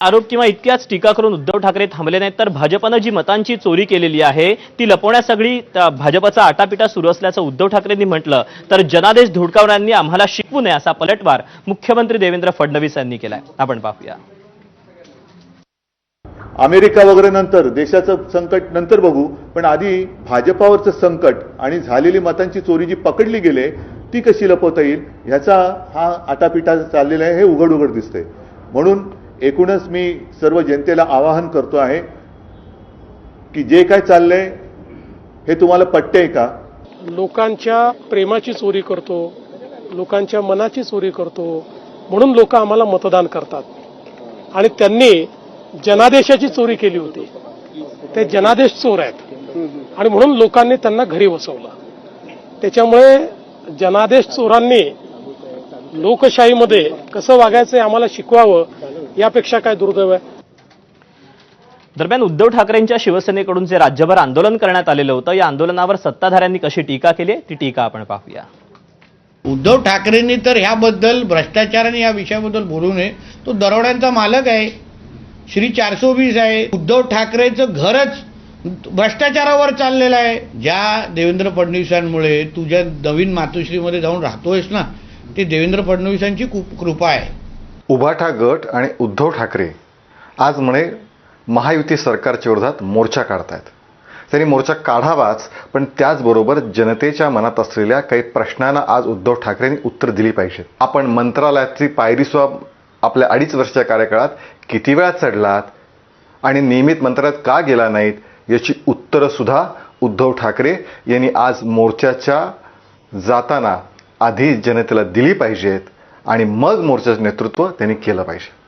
आरोप किंवा इतक्याच टीका करून उद्धव ठाकरे थांबले नाहीत तर भाजपनं जी मतांची चोरी केलेली आहे ती लपवण्यासगळी भाजपचा आटापिटा सुरू असल्याचं उद्धव ठाकरेंनी म्हटलं. तर जनादेश धुडकावणाऱ्यांनी आम्हाला शिकवू नये असा पलटवार मुख्यमंत्री देवेंद्र फडणवीस यांनी केलाय. आपण पाहूया. अमेरिका वगैरे नंतर देशाचं संकट नंतर बघू पण आधी भाजपावरचं संकट आणि झालेली मतांची चोरी जी पकडली गेले ती कशी लपवता येईल? ह्याचा हा आटापिटा चाललेला आहे हे उघड उघड दिसतंय. म्हणून एकूणच मी सर्व जनतेला आवाहन करतो आहे की जे काय चाललंय हे तुम्हाला पटतंय का? लोकांच्या प्रेमाची चोरी करतो लोकांच्या मनाची चोरी करतो म्हणून लोक आम्हाला मतदान करतात. आणि त्यांनी जनादेशाची चोरी केली होती. ते जनादेश चोर आहेत. आणि म्हणून लोकांनी त्यांना घरी बसवलं. त्याच्यामुळे जनादेश चोरांनी लोकशाहीमध्ये कसं वागायचं आम्हाला शिकवावं यापेक्षा काय दुर्दैव आहे? दरम्यान उद्धव ठाकरेंच्या शिवसेनेकडून जे राज्यभर आंदोलन करण्यात आलेलं होतं या आंदोलनावर सत्ताधाऱ्यांनी कशी टीका केली ती टीका आपण पाहूया. उद्धव ठाकरेंनी तर ह्याबद्दल भ्रष्टाचाराने या विषयाबद्दल बोलू नये. तो दरोड्यांचा मालक आहे. श्री चारशे वीस आहे. उद्धव ठाकरेचं घरच भ्रष्टाचारावर चाललेलं आहे. ज्या देवेंद्र फडणवीसांमुळे तुझ्या नवीन मातोश्रीमध्ये जाऊन राहतोयस ना ते देवेंद्र फडणवीसांची खूप कृपा आहे. उभाठा गट आणि उद्धव ठाकरे आज म्हणे महायुती सरकारच्या विरोधात मोर्चा काढतायत. त्यांनी मोर्चा काढावाच पण त्याचबरोबर जनतेच्या मनात असलेल्या काही प्रश्नांना आज उद्धव ठाकरेंनी उत्तर दिली पाहिजेत. आपण मंत्रालयातली पायरी आपल्या अडीच वर्षाच्या कार्यकाळात किती वेळा चढलात आणि नियमित मंत्रालयात का गेला नाहीत याची उत्तरंसुद्धा उद्धव ठाकरे यांनी आज मोर्चाच्या जाताना आधी जनतेला दिली पाहिजेत. आणि मग मोर्चाचं नेतृत्व त्यांनी केलं पाहिजे.